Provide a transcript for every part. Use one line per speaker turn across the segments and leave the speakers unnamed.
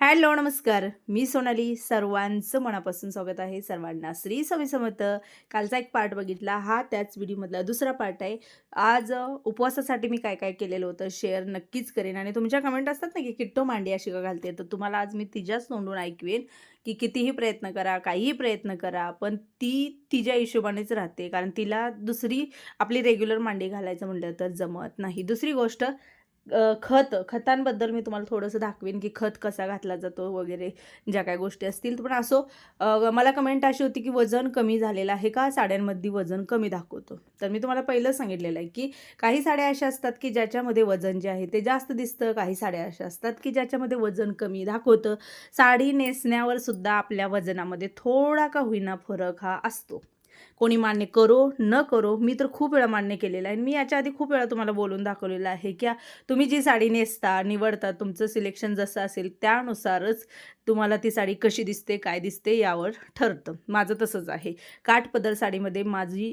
Hello नमस्कार. मी सोनाली. सर्वांचं मनापासून स्वागत आहे. सर्वांना श्री स्वामी समर्थ. कालचा एक पार्ट बघितला. हा त्याच व्हिडिओमधला दुसरा पार्ट आहे. आज उपवासासाठी मी काय काय केलेलं होतं शेअर नक्कीच करेन. आणि तुमच्या कमेंट असतात ना की किट्टो मांडी अशी का घालते? तर तुम्हाला आज मी तिच्याच तोंडून ऐकवेन की कितीही प्रयत्न करा काहीही प्रयत्न करा पण ती तिच्या हिशोबानेच राहते. कारण तिला दुसरी आपली रेग्युलर मांडी घालायचं म्हटलं तर जमत नाही. दुसरी गोष्ट खत खतांबद्दल मी तुम्हाला थोडंसं दाखवेन की खत कसा घातला जातो वगैरे ज्या काय गोष्टी असतील. पण असो मला कमेंट अशी होती की वजन कमी झालेलं आहे का? साड्यांमध्ये वजन कमी दाखवतो. तर मी तुम्हाला पहिलं सांगितलेलं आहे की काही साड्या अशा असतात की ज्याच्यामध्ये वजन जे आहे ते जास्त दिसतं काही साड्या अशा असतात की ज्याच्यामध्ये वजन कमी दाखवतं. साडी नेसण्यावर सुद्धा आपल्या वजनामध्ये थोडा का होईना फरक हा असतो. कोणी मान्य करो न करो मी तर खूप वेळा मान्य केलेलं आहे. मी याच्या आधी खूप वेळा तुम्हाला बोलून दाखवलेलं आहे की तुम्ही जी साडी नेसता निवडता तुमचं सिलेक्शन जसं असेल त्यानुसारच तुम्हाला ती साडी कशी दिसते काय दिसते यावर ठरतं. माझं तसंच आहे. काठपदर साडीमध्ये माझी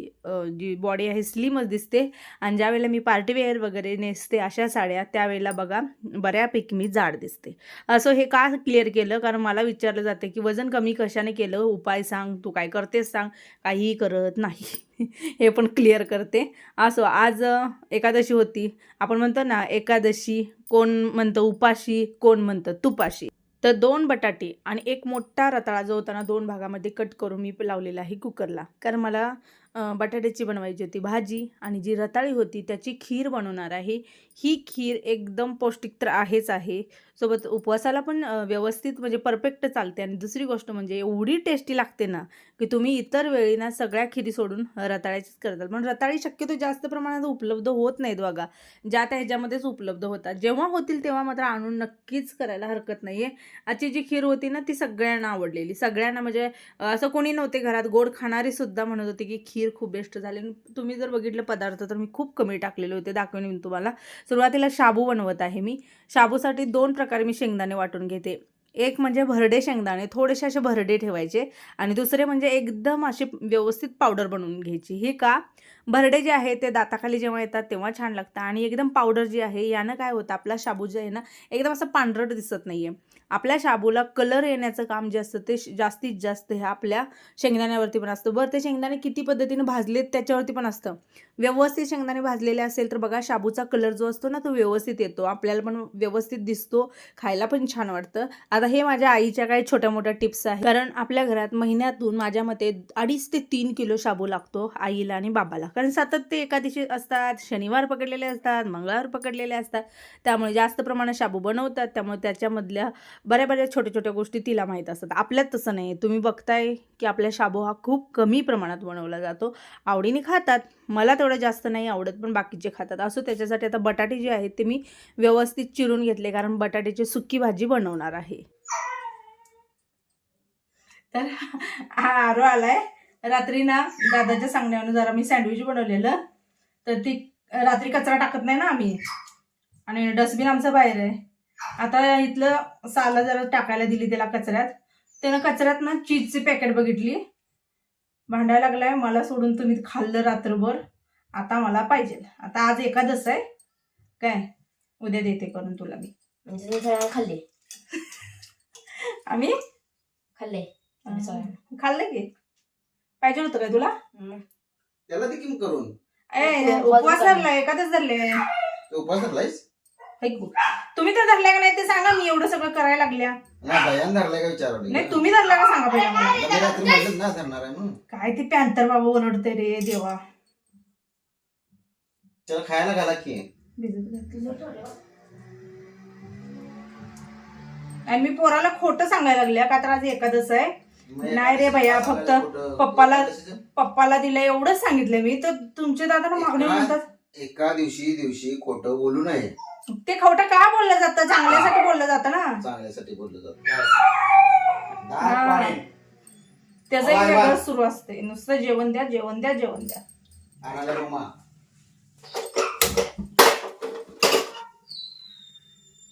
जी बॉडी आहे स्लिमच दिसते. आणि ज्यावेळेला मी पार्टीवेअर वगैरे नेसते अशा साड्या त्यावेळेला बघा बऱ्यापैकी मी जाड दिसते. असं हे का क्लिअर केलं? कारण मला विचारलं जाते की वजन कमी कशाने केलं? उपाय सांग तू काय करतेस सांग? काहीही करत नाही. हे पण क्लिअर करते. असो आज एकादशी होती. आपण म्हणतो ना एकादशी कोण म्हणतं उपाशी कोण म्हणतं तुपाशी. तर दोन बटाटे आणि एक मोठा रताळा जो होता ना दोन भागामध्ये कट करून मी लावलेला आहे कुकरला. कारण मला बटाट्याची बनवायची होती भाजी आणि जी रताळी होती त्याची खीर बनवणार आहे. ही खीर एकदम पौष्टिक तर आहेच आहे. सोबत उपवासाला पण व्यवस्थित म्हणजे परफेक्ट चालते आणि दुसरी गोष्ट म्हणजे एवढी टेस्टी लागते ना की तुम्ही इतर वेळी ना सगळ्या खिरी सोडून रताळ्याचीच करताल. पण रताळी शक्यतो जास्त प्रमाणात उपलब्ध होत नाहीत बघा. ज्या त्या ह्याच्यामध्येच उपलब्ध होतात. जेव्हा होतील तेव्हा मात्र आणून नक्कीच करायला हरकत नाही आहे आजची जी खीर होती ना ती सगळ्यांना आवडलेली. सगळ्यांना म्हणजे असं कोणी नव्हते घरात. गोड खाणारी सुद्धा म्हणत होती की खीर खीर खूप बेस्ट झाली. आणि तुम्ही जर बघितलं पदार्थ तर मी खूप कमी टाकलेले होते दाखवून मी तुम्हाला. सुरुवातीला शाबू बनवत आहे मी. शाबूसाठी दोन प्रकारे मी शेंगदाणे वाटून घेते. एक म्हणजे भरडे शेंगदाणे थोडेसे असे भरडे ठेवायचे. आणि दुसरे म्हणजे एकदम असे व्यवस्थित पावडर बनवून घ्यायची. हे का? भरडे जे आहे ते दाताखाली जेव्हा येतात तेव्हा छान लागतं. आणि एकदम पावडर जी आहे यानं काय होतं आपला शाबू जे आहे ना एकदम असं पांढरट दिसत नाही आहे आपल्या शाबूला कलर येण्याचं काम जे असतं ते श- जास्तीत जास्त हे आपल्या शेंगदाण्यावरती पण असतं. बरं ते शेंगदाणे किती पद्धतीने भाजलेत त्याच्यावरती पण असतं. व्यवस्थित शेंगदाणे भाजलेले असेल तर बघा शाबूचा कलर जो असतो ना तो व्यवस्थित येतो. आपल्याला पण व्यवस्थित दिसतो खायला पण छान वाटतं. आता हे माझ्या आईच्या काही छोट्या मोठ्या टिप्स आहेत. कारण आपल्या घरात महिन्यातून माझ्या मते अडीच ते तीन किलो शाबू लागतो आईला आणि बाबाला. कारण सतत ते एका दिवशी असतात शनिवार पकडलेले असतात मंगळवार पकडलेले असतात. त्यामुळे जास्त प्रमाणात शाबू बनवतात. त्यामुळे त्याच्यामधल्या बऱ्या बऱ्या छोट्या छोट्या गोष्टी तिला माहीत असतात. आपल्यात तसं नाही तुम्ही बघताय की आपल्या शाबू हा खूप कमी प्रमाणात बनवला जातो. आवडीने खातात. मला तेवढं जास्त नाही आवडत पण बाकीचे खातात. असो त्याच्यासाठी आता बटाटे जे आहेत ते मी व्यवस्थित चिरून घेतले कारण बटाट्याची सुक्की भाजी बनवणार आहे. तर हा आरो आलाय. रात्री ना दादाच्या सांगण्यावर जरा मी सँडविच बनवलेलं. तर ती रात्री कचरा टाकत नाही ना आम्ही. आणि डस्टबिन आमचं बाहेर आहे. आता इथलं साला जरा टाकायला दिली त्याला कचऱ्यात. त्यानं कचऱ्यात ना चीजची पॅकेट बघितली. भांडायला लागलाय मला सोडून तुम्ही खाल्लं रात्रभर. आता मला पाहिजे. आता आज एकादस आहे. काय? उद्या देते करून तुला मी.
म्हणजे सगळ्यांना खाल्ले.
आम्ही?
खाल्ले. आम्ही सगळ्यांना.
खाल्लं की? पाहिजे होतं काय तुला?
त्याला दे की करून.
ए
उपवास
उपवास
धरला.
धरलाय एकादच धरले.
ते उपास धरलायस
ऐकू तुम्ही तर धरलाय का नाही ते सांगा मी एवढं सगळं करायला लागल्या.
नाही भयान धरलाय का
नाही तुम्ही धरला का सांगा पहिला मला.
मी रात्री म्हटलं ना धरणार आहे म्हणून.
काय ते पॅन्थर बाबा ओरडते रे देवा.
त्याला खायला घाला की.
भिजत घातलं. आणि मी पोराला खोटं सांगायला लागल्या का तर आज एकादस आहे. नाही रे भैया, फक्त पप्पाला- पप्पाला दिलं एवढंच सांगितलं मी तर तुमचे दादा ना मागणी म्हणतात.
एका दिवशी दिवशी खोटं बोलू नये.
ते खोटं का बोललं जातं? चांगल्यासाठी बोललं जातं ना.
चांगल्यासाठी बोललं जातं.
हा.
पाणी.
त्याचं एक
वाय, वाय.
वेगळं सुरू असते नुसतं जेवण द्या जेवण द्या जेवण द्या.
आणायला मम्मा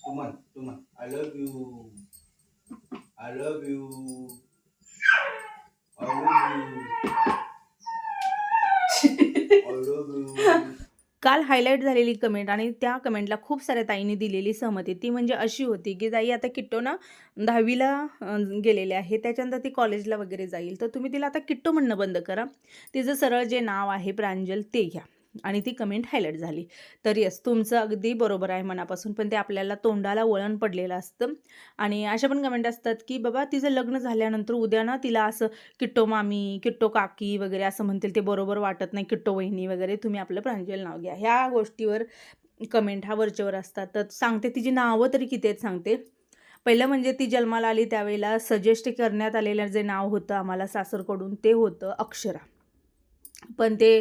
तू म्हण तू म्हण I love you I love you I love you I love you
काल हायलाईट झालेली कमेंट आणि त्या कमेंटला खूप साऱ्या ताईंनी दिलेली सहमती. ती म्हणजे अशी होती की जाई आता किट्टो ना दहावीला गेलेले आहे. त्याच्यानंतर ती कॉलेजला वगैरे जाईल. तर तुम्ही तिला आता किट्टो म्हणणं बंद करा. तिचं सरळ जे नाव आहे प्रांजल ते घ्या. आणि ती कमेंट हायलाईट झाली. तर येस तुमचं अगदी बरोबर आहे मनापासून पण ते आपल्याला तोंडाला वळण पडलेलं असतं. आणि अशा पण कमेंट असतात की बाबा तिचं लग्न झाल्यानंतर उद्या ना तिला असं किट्टो मामी किट्टो काकी वगैरे असं म्हणतील ते बरोबर वाटत नाही किट्टो वहिनी वगैरे तुम्ही आपलं प्रांजल नाव घ्या. ह्या गोष्टीवर कमेंट हा वरचेवर असतात. तर सांगते तिची नावं तरी किती आहेत सांगते. पहिलं म्हणजे ती जन्माला आली त्यावेळेला सजेस्ट करण्यात आलेलं जे नाव होतं आम्हाला सासरकडून ते होतं अक्षरा. पण ते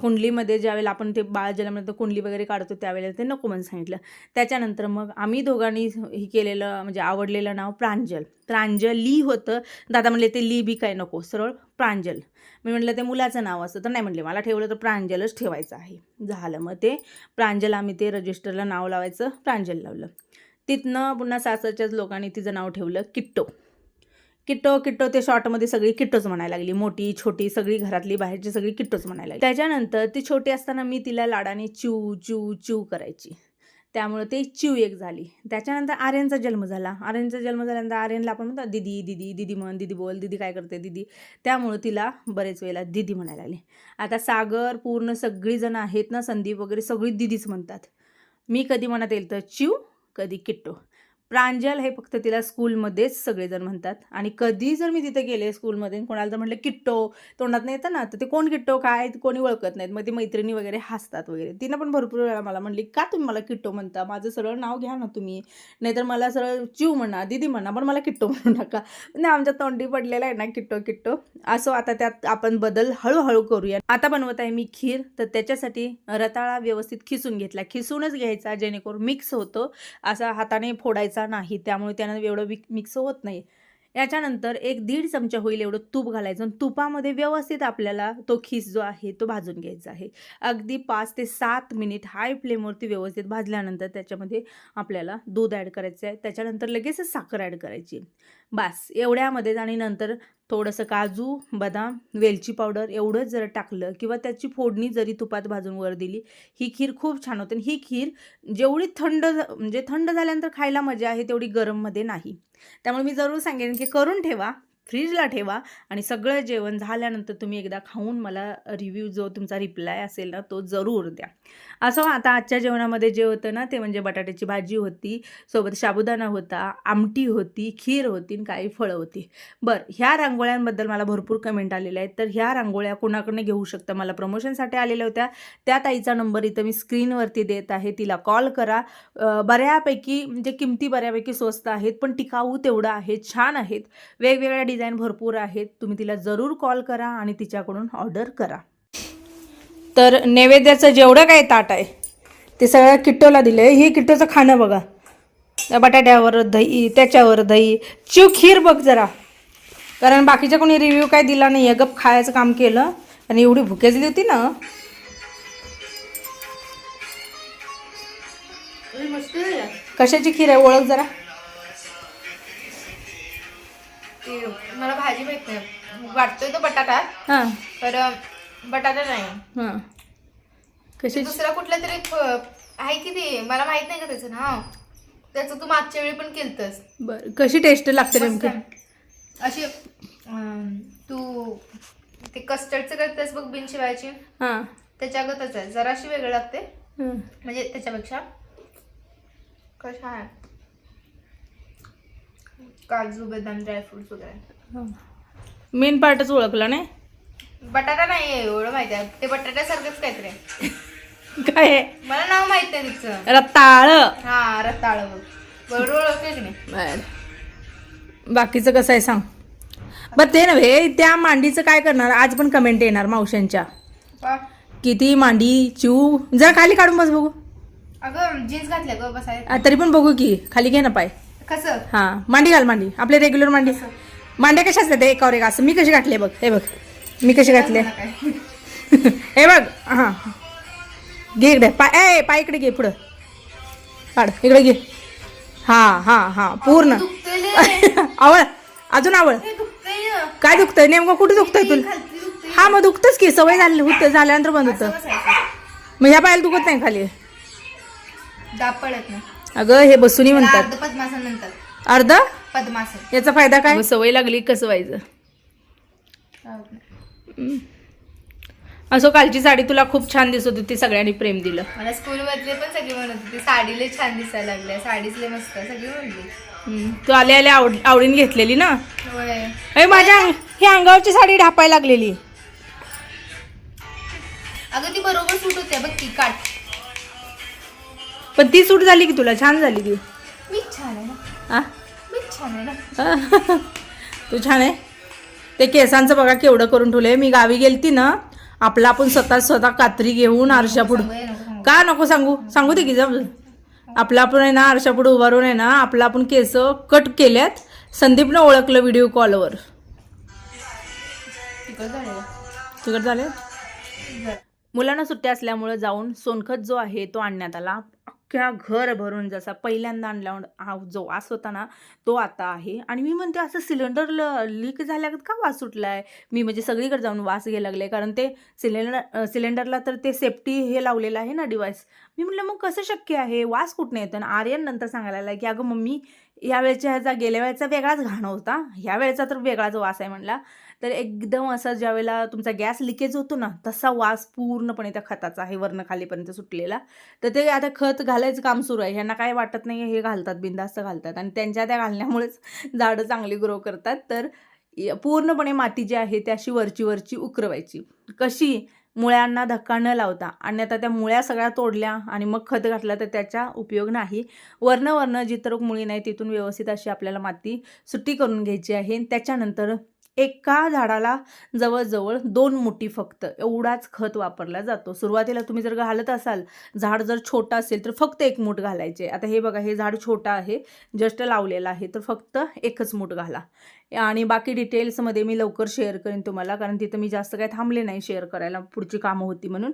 कुंडलीमध्ये ज्यावेळेला आपण ते बाळ जन्मल्यानंतर कुंडली वगैरे काढतो त्यावेळेला ते नको म्हणून सांगितलं. त्याच्यानंतर मग आम्ही दोघांनी हे केलेलं म्हणजे आवडलेलं नाव प्रांजल. प्रांजल ली होतं. दादा म्हणले ते ली बी काय नको सरळ प्रांजल. मी म्हटलं ते मुलाचं नाव असतं तर नाही म्हणले मला ठेवलं तर प्रांजलच ठेवायचं आहे. झालं मग ते. प्रांजल आम्ही ते रजिस्टरला नाव लावायचं प्रांजल लावलं. तिथनं पुन्हा सासरच्याच लोकांनी तिचं नाव ठेवलं किट्टो. किट्टो किट्टो ते शॉर्टमध्ये सगळी किट्टोच म्हणायला लागली. मोठी छोटी सगळी घरातली बाहेरची सगळी किट्टोच म्हणायला लागली. त्याच्यानंतर ती छोटी असताना मी तिला लाडाने चिव चिव चिव करायची. त्यामुळे ते चिव एक झाली. त्याच्यानंतर आर्यनचा जन्म झाला. आर्यनचा जन्म झाल्यानंतर आर्यनला आपण म्हणतो दिदी दिदी दिदी म्हण दिदी बोल दिदी काय करते दिदी? त्यामुळं तिला बरेच वेळेला दिदी म्हणायला लागली. आता सागर पूर्ण सगळीजणं आहेत ना संदीप वगैरे सगळी दिदीच म्हणतात. मी कधी म्हणत येईल तर चिव कधी किट्टो प्रांजल हे फक्त तिला स्कूलमध्येच सगळेजण म्हणतात. आणि कधी जर मी तिथे गेले स्कूलमध्ये कोणाला जर म्हटलं किट्टो तोंडात नाही येतं ना? तर ते कोण किट्टो? काय? कोणी ओळखत नाहीत. मग ती मैत्रिणी वगैरे हसतात वगैरे. तिनं पण भरपूर वेळा मला म्हणली का तुम्ही मला किट्टो म्हणता? माझं सरळ नाव घ्या ना तुम्ही. नाहीतर मला सरळ चिव म्हणा दिदी म्हणा पण मला किट्टो म्हणू नका. नाही आमच्या तोंडी पडलेला आहे ना किट्टो किट्टो. असो आता त्यात आपण बदल हळूहळू करूया. आता बनवत आहे मी खीर. तर त्याच्यासाठी रताळा व्यवस्थित खिसून घेतला. खिसूनच घ्यायचा जेणेकरून मिक्स होतो. असा हाताने फोडायचा नाही त्यामुळे त्यानं एवढं विक मिक्स होत नाही. याच्यानंतर एक दीड चमचा होईल एवढं तूप घालायचं आणि तुपामध्ये व्यवस्थित आपल्याला तो खीस जो आहे तो भाजून घ्यायचा आहे. अगदी पाच ते सात मिनिट हाय फ्लेमवरती व्यवस्थित भाजल्यानंतर त्याच्यामध्ये आपल्याला दूध ॲड करायचं आहे त्याच्यानंतर लगेचच साखर ॲड करायची. बस एवढ्यामध्येच आणि नंतर थोडंसं काजू बदाम वेलची पावडर एवढंच जर टाकलं किंवा त्याची फोडणी जरी तुपात भाजून वर दिली ही खीर खूप छान होते आणि ही खीर जेवढी थंड म्हणजे थंड झाल्यानंतर खायला मजा आहे तेवढी गरममध्ये नाही. त्यामुळे मी जरूर सांगेन की करून ठेवा. फ्रीजला ठेवा आणि सगळं जेवण झाल्यानंतर तुम्ही एकदा खाऊन मला रिव्ह्यू जो तुमचा रिप्लाय असेल ना तो जरूर द्या. असं आता आजच्या जेवणामध्ये जे होतं ना ते म्हणजे बटाट्याची भाजी होती सोबत साबुदाणा होता आमटी होती खीर होती आणि काही फळं होती. बरं ह्या रांगोळ्यांबद्दल मला भरपूर कमेंट आलेल्या आहेत. तर ह्या रांगोळ्या कोणाकडनं घेऊ शकता? मला प्रमोशनसाठी आलेल्या होत्या. त्या ताईचा नंबर इथं मी स्क्रीनवरती देत आहे. तिला कॉल करा. बऱ्यापैकी म्हणजे किमती बऱ्यापैकी स्वस्त आहेत पण टिकाऊ तेवढं आहे छान आहेत. वेगवेगळ्या डिझाईन डिझाईन भरपूर आहेत. तुम्ही तिला जरूर कॉल करा आणि तिच्याकडून ऑर्डर करा. तर नैवेद्याचं जेवढं काही ताट आहे ते सगळं किट्टोला दिलं आहे हे किट्टोचं खाणं बघा. बटाट्यावर दही त्याच्यावर दही. चिव खीर बघ जरा. कारण बाकीच्या कोणी रिव्ह्यू काय दिला नाही आहे गप खायचं काम केलं आणि एवढी भुकेजली होती ना. कशाची खीर आहे? ओळख जरा.
मला भाजी माहीत नाही. वाटतोय तो बटाटा
हां.
तर बटाटा नाही.
हां. कशाची
दुसरा कुठला तरी फ- आहे की ते? मला माहीत नाही का त्याचं नाव? त्याचं तू मागच्या वेळी पण केलतस.
बरं. कशी टेस्ट लागते
मस्त
नेमकी?
आहे. अशी अं, तू ते कस्टर्डचं करतेस बघ बिन शिवायची
हां.
त्याच्यागतच आहे. जराशी वेगळं लागते.
हां.
म्हणजे त्याच्यापेक्षा. कशा आहे काजू बदाम ड्रायफ्रुट्स वगैरे.
मेन पार्टच ओळखला नाही?
बटाटा नाही आहे एवढं माहिती आहे. ते बटाट्यासारखंच काहीतरी आहे.
काय आहे?
मला नाव माहीत नाही तिचं.
रताळ.
हा रताळ बघ. बरोबर ओळखते की नाही?
बर. बाकीचं कसं आहे सांग. बरं ते नव्हे त्या मांडीचं काय करणार? आज पण कमेंट येणार मावशांच्या. किती मांडी चिव जरा खाली काढून बस बघू.
अगं जीन्स घातल्या ग बसाय
आ, तरी पण बघू की. खाली घे ना पाय.
कसं?
हां मांडी घाल मांडी. आपले रेग्युलर मांडी. मांड्या कशा असतात एकावर एक. असं मी कशी घातले बघ? हे बघ. मी कशी घातले हे बघ. हां. घे इकडे. पाय ए पाय इकडे घे पुढं. काढ. इकडे घे. हां हां हां. पूर्ण. आवळ. अजून आवळ. काय दुखतंय? नेमकं कुठं दुखतंय तुला. हा मग दुखतंच की. सवय झाली होतं झाल्यानंतर बंद होतं. मग ह्या पायाला दुखत नाही खाली?
दाब पडत नाही
अगं हे बसूनही
त्याला
म्हणतात.
अर्ध पद्मासन नंतर.
अर्ध?
पद्मासन.
याचा फायदा काय? सवय लागली कसं व्हायचं असो कालची साडी तुला खूप छान दिसत होती सगळ्यांनी प्रेम दिलं.
मला स्कूल मधले पण सगळे म्हणत होते साडी लय छान दिसायला लागल्या साडीच लय मस्त आहे." सगळी म्हणली.
हम्म. तू आल्या आल्या आवड आवडीने घेतलेली ना?
होय.
अरे माझ्या अंग- ही अंगावरची साडी ढापायला लागलेली.
अगं ती बरोबर सूट होते बघ ती काट.
पण ती सूट झाली की तुला? छान झाली ती.
मी छान आहे ना.
आ?
मी छान आहे ना.
तू छान आहे? ते केसांचं बघा केवढं करून ठेवलंय. मी गावी गेलती ना आपला आपण स्वतः स्वतः कात्री घेऊन आरशा पुढं
सांगूया नको सांगू.
का नको सांगू? सांगू दे की जाऊ आपला आपण आहे ना आरशा पुढे उभारून आहे ना आपला आपण केस कट केल्यात. संदीपनं ओळखलं व्हिडिओ कॉलवर
तिकड झाले
मुलांना सुट्ट्या असल्यामुळे जाऊन सोनखत जो आहे तो आणण्यात आला. अख्ख्या घर भरून जसा पहिल्यांदा आणला हा जो वास होता ना तो आता आहे. आणि मी म्हणते असं सिलेंडर ल लीक झाल्यागत का वास सुटला आहे मी म्हणजे सगळीकडे जाऊन वास घ्यायला लागले कारण ते सिलेंडर सिलेंडरला तर ते सेफ्टी हे लावलेलं आहे ना डिवाइस मी म्हटलं मग कसं शक्य आहे? वास कुठनं येतो आणि आर्यन नंतर सांगायला लागला की अगं मम्मी ह्या वेळच्या ह्याचा गेल्या वेळेचा वेगळाच घाण होता. ह्या वेळेचा तर वेगळाच वास आहे म्हणला. तर एकदम असा ज्यावेळेला तुमचा गॅस लिकेज होतो ना तसा वास पूर्णपणे त्या खताचा आहे वर्ण खालीपर्यंत सुटलेला. तर ते आता खत घालायचं काम सुरू आहे. ह्यांना काय वाटत नाही हे घालतात बिंदास्त घालतात. आणि त्यांच्या त्या घालण्यामुळेच झाडं चांगली ग्रो करतात. तर पूर्णपणे माती जी आहे ती अशी वरची वरची उकरवायची. कशी? मुळ्यांना धक्का न लावता. आणि आता त्या मुळ्या सगळ्या तोडल्या आणि मग खत घातलं तर त्याचा उपयोग नाही. वर्ण वर्ण जिथं मुळी नाही तिथून व्यवस्थित अशी आपल्याला माती सुट्टी करून घ्यायची आहे. आणि त्याच्यानंतर एका झाडाला जवळजवळ दोन मुठी फक्त. एवढाच खत वापरला जातो. सुरुवातीला तुम्ही जर घालत असाल झाड जर छोटं असेल तर फक्त एक मूठ घालायचे. आता हे बघा हे झाड छोटं आहे जस्ट लावलेलं आहे तर फक्त एकच मूठ घाला. आणि बाकी डिटेल्समध्ये मी लवकर शेअर करेन तुम्हाला कारण तिथं मी जास्त काय थांबले नाही शेअर करायला पुढची कामं होती म्हणून.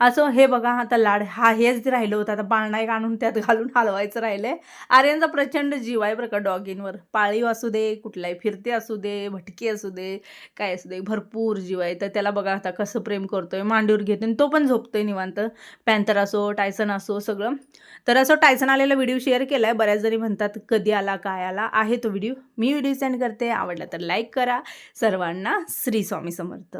असं हे बघा आता लाड हा हेच राहिलं होतं आता बाळणा एक आणून त्यात घालून हलवायचं राहिलंय. आर्यांचा प्रचंड जीव आहे बरं का डॉगींवर. पाळीव असू दे कुठलाही फिरते असू दे भटकी असू दे काय असू दे भरपूर जीव आहे. तर त्याला बघा आता कसं प्रेम करतोय मांडीवर घेतो आणि तो पण झोपतोय निवांत. पॅन्थर असो टायसन असो सगळं. तर असं टायसन आलेला व्हिडिओ शेअर केला आहे बऱ्याच जरी म्हणतात कधी आला काय आला आहे तो व्हिडिओ. मी व्हिडिओ सेंड करते. आवडला तर लाईक करा. सर्वांना श्री स्वामी समर्थ.